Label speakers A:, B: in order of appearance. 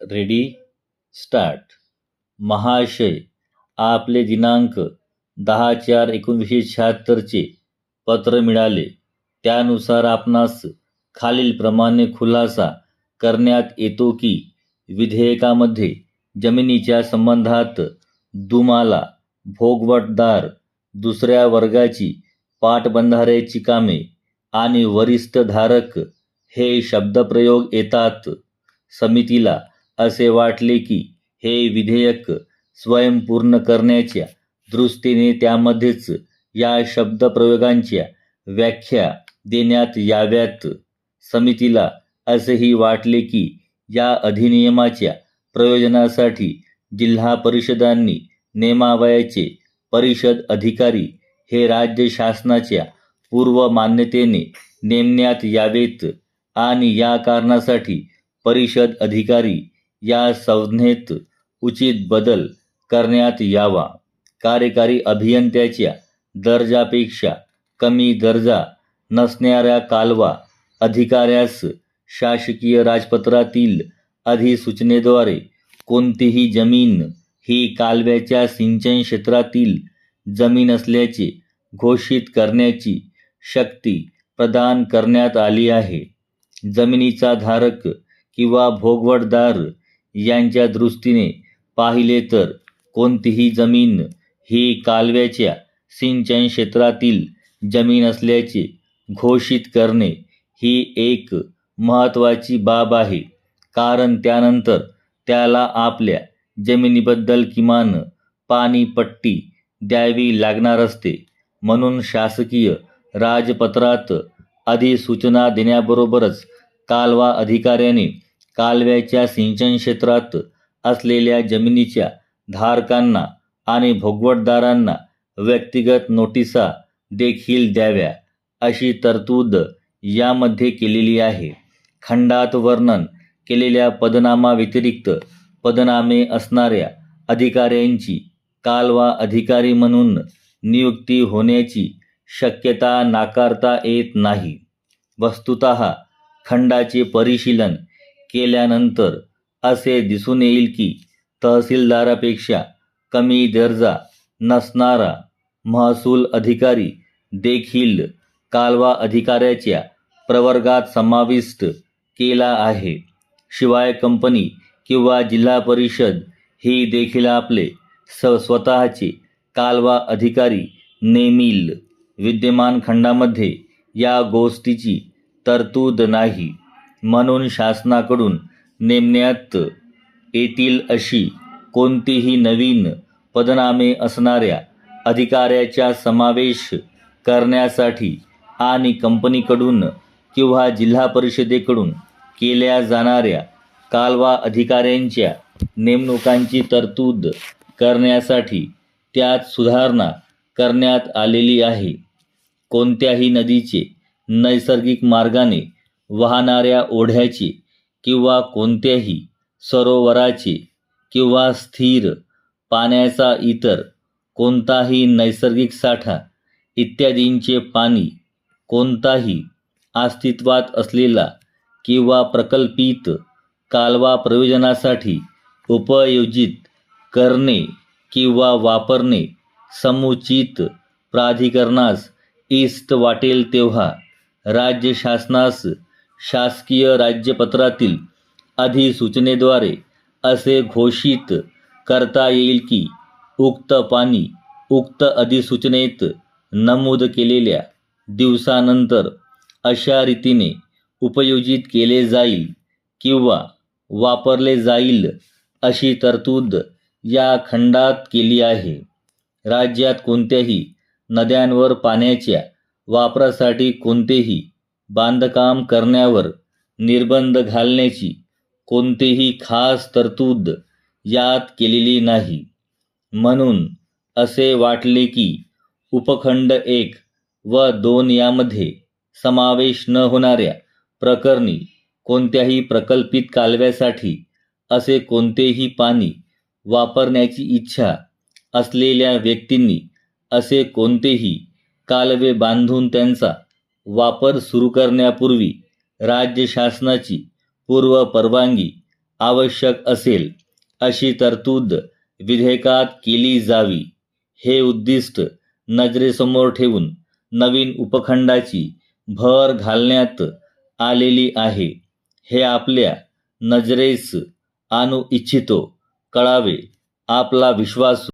A: Ready start. महाशय आपले दिनांक दहा चार एकोणीसशे शहात्तरचे पत्र मिळाले. त्यानुसार आपणास खालीलप्रमाणे खुलासा करण्यात येतो की विधेयकामध्ये जमिनीच्या संबंधात दुमाला भोगवटदार दुसऱ्या वर्गाची पाटबंधाऱ्याची कामे आणि वरिष्ठ धारक हे शब्दप्रयोग येतात. समितीला असे वाटले की हे विधेयक स्वयंपूर्ण करण्याच्या दृष्टीने त्यामध्येच या शब्दप्रयोगांच्या व्याख्या देण्यात याव्यात. समितीला असेही वाटले की या अधिनियमाच्या प्रयोजनासाठी जिल्हा परिषदांनी नेमावयाचे परिषद अधिकारी हे राज्य शासनाच्या पूर्व मान्यतेने नेमण्यात यावेत आणि या कारणासाठी परिषद अधिकारी या संज्ञेत उचित बदल करण्यात यावा. कार्यकारी अभियंत्याच्या दर्जापेक्षा कमी दर्जा नसणाऱ्या कालवा अधिकाऱ्यास शासकीय राजपत्रातील अधिसूचनेद्वारे कोणतीही जमीन ही कालव्याच्या सिंचन क्षेत्रातील जमीन असल्याचे घोषित करण्याची शक्ती प्रदान करण्यात आली आहे. जमिनीचा धारक किंवा भोगवटदार यांच्या दृष्टीने पाहिले तर कोणतीही जमीन ही कालव्याच्या सिंचन क्षेत्रातील जमीन असल्याचे घोषित करणे ही एक महत्त्वाची बाब आहे. कारण त्यानंतर त्याला आपल्या जमिनीबद्दल किमान पाणीपट्टी द्यावी लागणार असते. म्हणून शासकीय राजपत्रात अधिसूचना देण्याबरोबरच कालवा अधिकाऱ्याने कालव्याच्या सिंचन क्षेत्रात असलेल्या जमिनीच्या धारकांना आणि भोगवटदारांना व्यक्तिगत नोटिसा देखील द्याव्या अशी तरतूद यामध्ये केलेली आहे. खंडात वर्णन केलेल्या पदनामाव्यतिरिक्त पदनामे असणाऱ्या अधिकाऱ्यांची कालवा अधिकारी म्हणून नियुक्ती होण्याची शक्यता नाकारता येत नाही. वस्तुत खंडाचे परिशीलन केल्यानंतर असे दिसून येईल की तहसीलदारापेक्षा कमी दर्जा नसणारा महसूल अधिकारी देखील कालवा अधिकाऱ्याच्या प्रवर्गात समाविष्ट केला आहे. शिवाय कंपनी किंवा जिल्हा परिषद ही देखील आपले स स्वतःचे कालवा अधिकारी नेमिल विद्यमान खंडामध्ये या गोष्टीची तरतूद नाही. म्हणून शासनाकडून नेमण्यात येतील अशी कोणतीही नवीन पदनामे असणाऱ्या अधिकाऱ्याचा समावेश करण्यासाठी आणि कंपनीकडून किंवा जिल्हा परिषदेकडून केल्या जाणाऱ्या कालवा अधिकाऱ्यांच्या नेमणुकांची तरतूद करण्यासाठी त्यात सुधारणा करण्यात आलेली आहे. कोणत्याही नदीचे नैसर्गिक मार्गाने वाहणाऱ्या ओढ्याचे किंवा कोणत्याही सरोवराचे किंवा स्थिर पाण्याचा इतर कोणताही नैसर्गिक साठा इत्यादींचे पाणी कोणताही अस्तित्वात असलेला किंवा प्रकल्पित कालवा प्रयोजनासाठी उपयोजित करणे किंवा वापरणे समुचित प्राधिकरणास इष्ट वाटेल तेव्हा राज्य शासनास शासकीय राज्यपत्रातील अधिसूचनेद्वारे असे घोषित करता येईल की उक्त पाणी उक्त अधिसूचनेत नमूद केलेल्या दिवसानंतर अशा रीतीने उपयोजित केले जाईल किंवा वापरले जाईल अशी तरतूद या खंडात केली आहे. राज्यात कोणत्याही नद्यांवर पाण्याच्या वापरासाठी कोणतेही बांधकाम करण्यावर निर्बंध घालण्याची कोणतीही खास तरतूद यात केलेली नाही. म्हणून असे वाटले की उपखंड एक व दोन यामध्ये समावेश न होणाऱ्या प्रकरणी कोणत्याही प्रकल्पित कालव्यासाठी असे कोणतेही पाणी वापरण्याची इच्छा असलेल्या व्यक्तींनी असे कोणतेही कालवे बांधून त्यांचा वापर सुरू करण्यापूर्वी राज्य शासनाची पूर्व परवानगी आवश्यक असेल अशी तरतूद विधेयकात केली जावी. हे उद्दिष्ट नजरेसमोर ठेवून नवीन उपखंडाची भर घालण्यात आलेली आहे. हे आपल्या नजरेस आणू इच्छितो कळावे आपला विश्वास